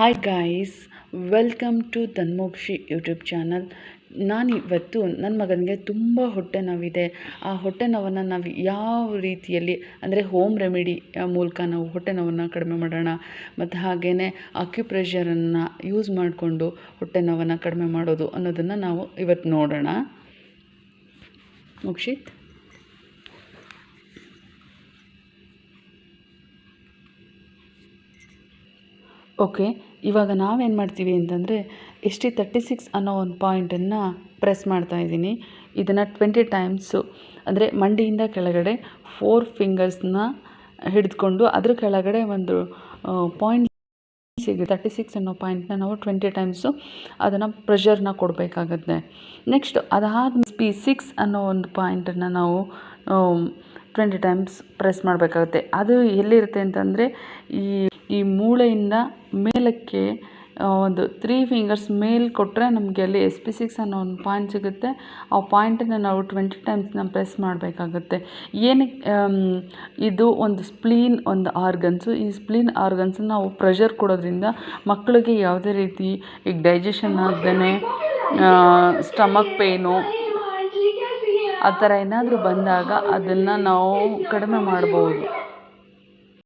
Hi guys welcome to Tanmokshi YouTube channel ನಾನಿವತ್ತು ನನ್ನ ಮಗನಿಗೆ ತುಂಬ ಹೊಟ್ಟೆ ನೋವಿದೆ. ಆ ಹೊಟ್ಟೆ ನೋವನ್ನು ನಾವು ಯಾವ ರೀತಿಯಲ್ಲಿ ಅಂದರೆ ಹೋಮ್ ರೆಮಿಡಿ ಮೂಲಕ ನಾವು ಹೊಟ್ಟೆ ನೋವನ್ನು ಕಡಿಮೆ ಮಾಡೋಣ, ಮತ್ತು ಹಾಗೇ ಅಕ್ಯುಪ್ರೆಷರನ್ನು ಯೂಸ್ ಮಾಡಿಕೊಂಡು ಹೊಟ್ಟೆ ನೋವನ್ನು ಕಡಿಮೆ ಮಾಡೋದು ಅನ್ನೋದನ್ನು ನಾವು ಇವತ್ತು ನೋಡೋಣ. ಮುಕ್ಷಿತ್? ಓಕೆ ಇವಾಗ ನಾವೇನು ಮಾಡ್ತೀವಿ ಅಂತಂದರೆ ಎಸ್ ಟಿ ತರ್ಟಿ ಸಿಕ್ಸ್ ಅನ್ನೋ ಒಂದು ಪಾಯಿಂಟನ್ನು ಪ್ರೆಸ್ ಮಾಡ್ತಾ ಇದ್ದೀನಿ. ಇದನ್ನು ಟ್ವೆಂಟಿ ಟೈಮ್ಸು ಅಂದರೆ ಮಂಡಿಯಿಂದ ಕೆಳಗಡೆ ಫೋರ್ ಫಿಂಗರ್ಸ್ನ ಹಿಡಿದುಕೊಂಡು ಅದ್ರ ಕೆಳಗಡೆ ಒಂದು ಪಾಯಿಂಟ್ ಸಿಗುತ್ತೆ. ತರ್ಟಿ ಸಿಕ್ಸ್ ಅನ್ನೋ ಪಾಯಿಂಟ್ನ ನಾವು ಟ್ವೆಂಟಿ ಟೈಮ್ಸು ಅದನ್ನು ಪ್ರೆಷರ್ನ ಕೊಡಬೇಕಾಗತ್ತೆ. ನೆಕ್ಸ್ಟ್ ಅದಾದ ಪಿ ಸಿಕ್ಸ್ ಅನ್ನೋ ಒಂದು ಪಾಯಿಂಟನ್ನು ನಾವು ಟ್ವೆಂಟಿ ಟೈಮ್ಸ್ ಪ್ರೆಸ್ ಮಾಡಬೇಕಾಗುತ್ತೆ. ಅದು ಎಲ್ಲಿರುತ್ತೆ ಅಂತಂದರೆ ಈ ಈ ಮೂಳೆಯಿಂದ ಮೇಲಕ್ಕೆ ಒಂದು ತ್ರೀ ಫಿಂಗರ್ಸ್ ಮೇಲೆ ಕೊಟ್ಟರೆ ನಮಗೆ ಅಲ್ಲಿ ಎಸ್ ಪಿ ಸಿಕ್ಸ್ ಅನ್ನೋ ಒಂದು ಪಾಯಿಂಟ್ ಸಿಗುತ್ತೆ. ಆ ಪಾಯಿಂಟನ್ನು ನಾವು ಟ್ವೆಂಟಿ ನಾವು ಪ್ರೆಸ್ ಮಾಡಬೇಕಾಗುತ್ತೆ. ಏನಕ್ಕೆ ಇದು ಒಂದು ಸ್ಪ್ಲೀನ್ ಒಂದು ಆರ್ಗನ್ಸು ಈ ಸ್ಪ್ಲೀನ್ ಆರ್ಗನ್ಸನ್ನು ನಾವು ಪ್ರೆಷರ್ ಕೊಡೋದ್ರಿಂದ ಮಕ್ಕಳಿಗೆ ಯಾವುದೇ ರೀತಿ ಈಗ ಡೈಜೆಷನ್ ಆಗದೇ ಸ್ಟಮಕ್ ಪೇನು ಆ ಥರ ಏನಾದರೂ ಬಂದಾಗ ಅದನ್ನು ನಾವು ಕಡಿಮೆ ಮಾಡ್ಬೋದು.